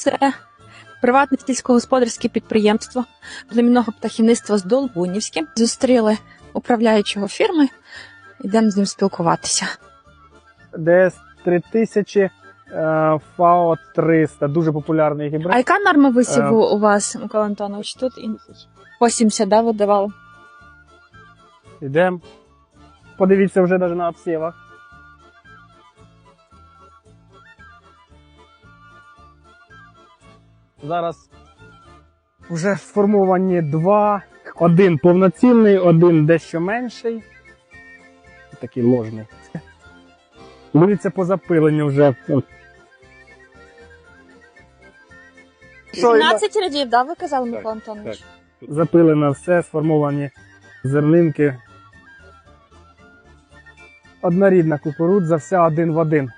Це приватне сільськогосподарське підприємство племінного птахівництва з Долбунівське. Зустріли управляючого фірми. Йдемо з ним спілкуватися. ДС 3000 е, ФАО 300. Дуже популярний А яка норма висіву у вас, Микола Антонович? Тут і 80, да, ви давали? Йдемо. Подивіться вже навіть на обсівах. Зараз вже сформовані два. Один повноцінний, один дещо менший. Такий ложний. Дивіться по запиленню вже. 17 рядів, да, ви казали, Микола Антонович? Запилено все, сформовані зернинки. Однорідна кукурудза, вся один в один.